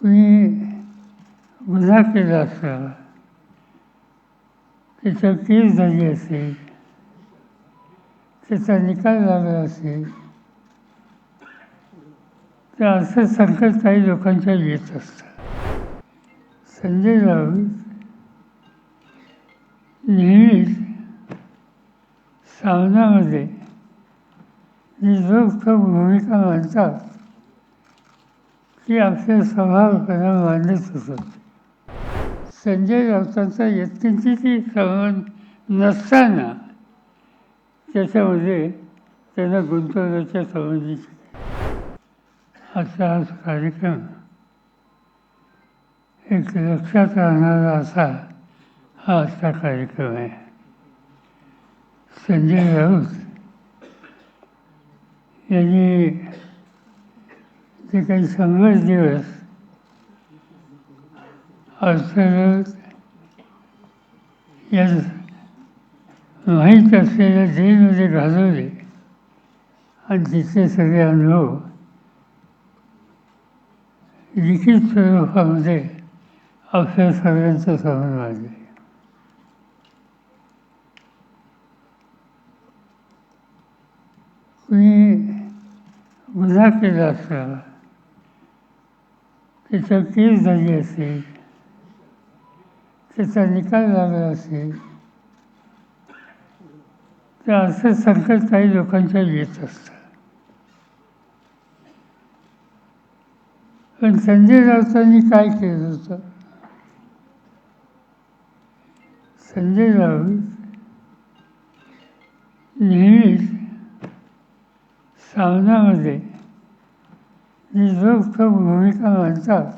मी गुन्हा केला असता त्याचं केस झाली असेल त्याचा निकाल लागला असेल तर असं संकट काही लोकांच्या येत असतं संजय राऊत नेहमीच सामनामध्ये जी लोक भूमिका मानतात ती आपल्या स्वभावपणा मांडत असत. संजय राऊतांचा यत्किंचितही संबंध नसताना त्याच्यामध्ये त्यांना गुंतवण्याच्या संबंधीची असा हा कार्यक्रम एक लक्षात राहणारा असा हा आजचा कार्यक्रम आहे. संजय राऊत यांनी ते काही शंभर दिवस अर्थरोध या माहीत असलेल्या जेलमध्ये घालवले आणि तिथले सगळे अनुभव लिखित स्वरूपामध्ये आपल्या सगळ्यांचं समोर मांडले. कुणी गुन्हा केला असला त्याच्यावर केस झाली असेल त्याचा निकाल लागला असेल तर असं संकट काही लोकांच्या येत असतं पण संजय राऊतांनी काय केलं होतं संजय राऊत नेहमीच सामनामध्ये ही लोक भूमिका मांडतात.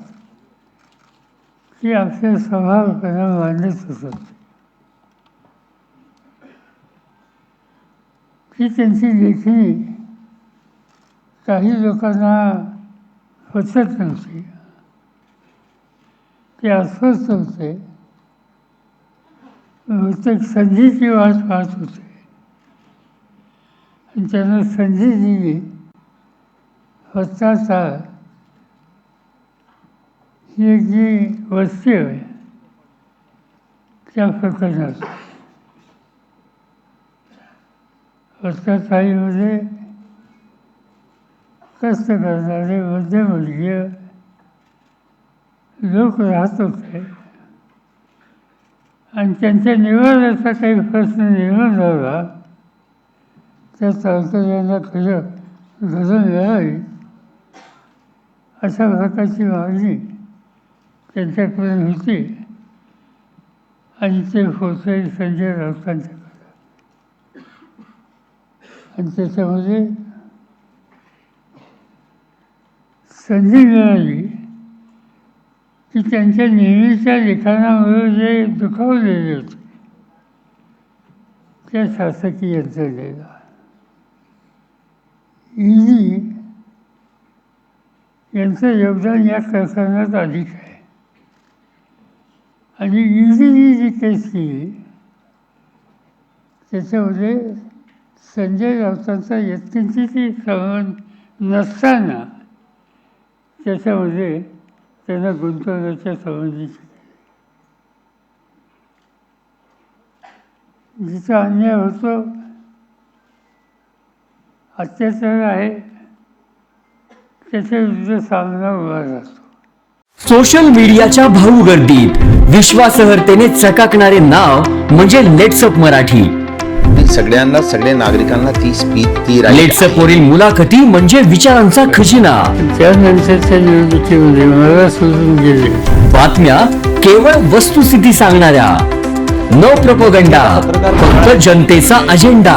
आपसे स्वभाव स्वभावपणा मांडत असत ही त्यांची लेखणी काही लोकांना पचत नव्हती ते अस्वस्थ होते. बहुतेक संधीची वाट पाहत होते. आणि त्यांना संधी दिली. स्वतःचा ही जी वस्ती आहे त्या प्रकरणात. ताईमध्ये कष्ट करणारे मध्यमवर्गीय लोक राहत होते आणि त्यांच्या निवाऱ्याचा काही प्रश्न निर्माण झाला त्या चालकऱ्यांना खरं घडून मिळावी अशा प्रकारची मागणी त्यांच्याकडून होती. आणि ते होते संजय राऊतांच्याकडे आणि त्याच्यामध्ये संधी मिळाली की त्यांच्या नेहमीच्या लिखाणामुळे जे दुखावलेले होते त्या शासकीय यंत्रणेला इजी यांचं योगदान या प्रकरणात अधिक आहे. आणि इजीनी जी केस केली त्याच्यामध्ये संजय राऊतांचा यत्किंचितही संबंध नसताना त्याच्यामध्ये त्यांना गुंतवण्याच्या संबंधीची जिथं अन्याय होतो अत्याचार आहे सामना उभा राहतो सोशल मीडियाच्या भाऊ गर्दीत विश्वासार्हतेने चकाकणारे नाव म्हणजे लेट्सअप मराठी. सगळ्यांना सगळ्या नागरिकांना ती स्पीच ती लेट्सअप वरील मुलाखती म्हणजे विचारांचा खजिना. त्यानंतरच्या निवडणुकीमध्ये मला सोडून गेले. बातम्या केवळ वस्तुस्थिती सांगणाऱ्या. न प्रपोगंडा फक्त जनतेचा अजेंडा